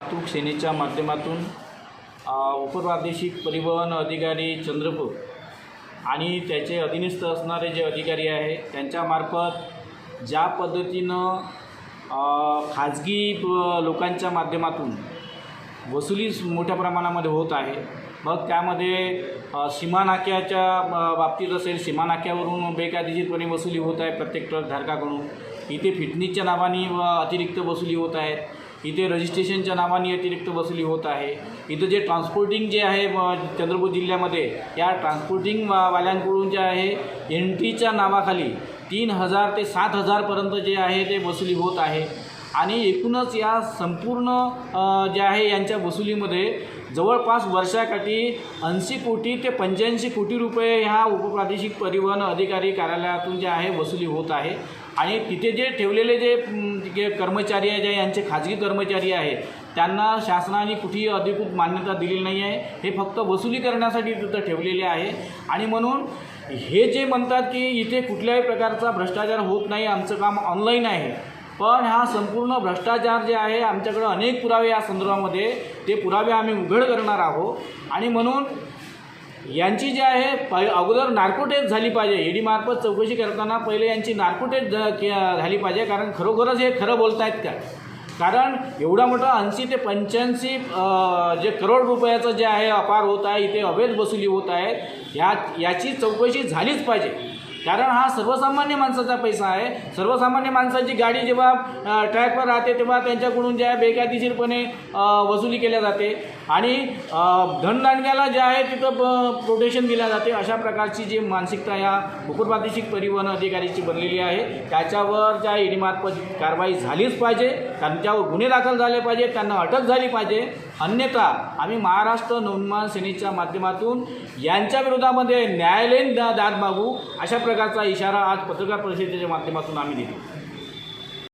वाहतूक सेनेच्या माध्यमातून उपप्रादेशिक परिवहन अधिकारी चंद्रपूर आणि त्याचे अधीनस्थ असणारे जे अधिकारी आहे त्यांच्यामार्फत ज्या पद्धतीनं खाजगी लोकांच्या माध्यमातून वसुली मोठ्या प्रमाणामध्ये होत आहे मग त्यामध्ये सीमानाक्याच्या बाबतीत असेल सीमानाक्यावरून बेकायदेशीरपणे वसुली होत आहे प्रत्येक ट्रक धारकाकडून. इथे फिटनेसच्या नावाने व अतिरिक्त वसुली होत आहेत. इथे रजिस्ट्रेशनच्या नावाने अतिरिक्त वसुली होत आहे. इथं जे ट्रान्सपोर्टिंग जे आहे म, चंद्रपूर जिल्ह्यामध्ये या ट्रान्सपोर्टिंग वाल्यांकडून जे आहे एन टीच्या नावाखाली तीन हजार ते सात हजारपर्यंत जे आहे ते वसुली होत आहे. आणि एकूणच या संपूर्ण जे आहे यांच्या वसुलीमध्ये जवळपास वर्षाकाठी ऐंशी कोटी ते पंच्याऐंशी कोटी रुपये ह्या उपप्रादेशिक परिवहन अधिकारी कार्यालयातून जे आहे वसुली होत आहे. आणि तिथे जे ठेवलेले जे जे कर्मचारी आहे जे यांचे खाजगी कर्मचारी आहे त्यांना शासनाने कुठेही अधिकृत मान्यता दिलेली नाही आहे. हे फक्त वसुली करण्यासाठी तिथं ठेवलेले आहे. आणि म्हणून हे जे म्हणतात की इथे कुठल्याही प्रकारचा भ्रष्टाचार होत नाही आमचं काम ऑनलाईन आहे. पण हा संपूर्ण भ्रष्टाचार जे आहे आमच्याकडं अनेक पुरावे या संदर्भामध्ये ते पुरावे आम्ही उघड करणार आहोत. आणि म्हणून यांची जी आहे प अगोदर नार्कोटेस्ट झाली पाहिजे. ईडीमार्फत चौकशी करताना पहिले यांची नार्कोटेस्ट झाली पाहिजे. कारण खरोखरच हे खरं बोलतायत का? कारण एवढा मोठा ऐंशी ते पंच्याऐंशी जे करोड रुपयाचं जे आहे अपार होत आहे इथे अवैध वसुली होत आहे या याची चौकशी झालीच पाहिजे. कारण हा सर्वसामान्य माणसाचा पैसा आहे. सर्वसामान्य माणसाची गाडी जेव्हा ट्रॅकवर राहते तेव्हा त्यांच्याकडून जे आहे बेकायदेशीरपणे वसुली केल्या जाते. आणि धनदानग्याला धनदांडग्याला जे आहे तिथं प- प्रोटेक्शन दिल्या जाते. अशा प्रकारची जी मानसिकता या उपप्रादेशिक परिवहन अधिकारीची बनलेली आहे. त्याच्यावर ज्या ईडीमार्फत कारवाई झालीच पाहिजे. त्यांच्यावर गुन्हे दाखल झाले पाहिजे. त्यांना अटक झाली पाहिजे. अन्यथा आम्ही महाराष्ट्र नवनिर्माण सेनेच्या माध्यमातून यांच्या विरोधामध्ये न्यायालयीन दा- दाद मागू. अशा प्रकारचा इशारा आज पत्रकार परिषदेच्या माध्यमातून आम्ही दिला.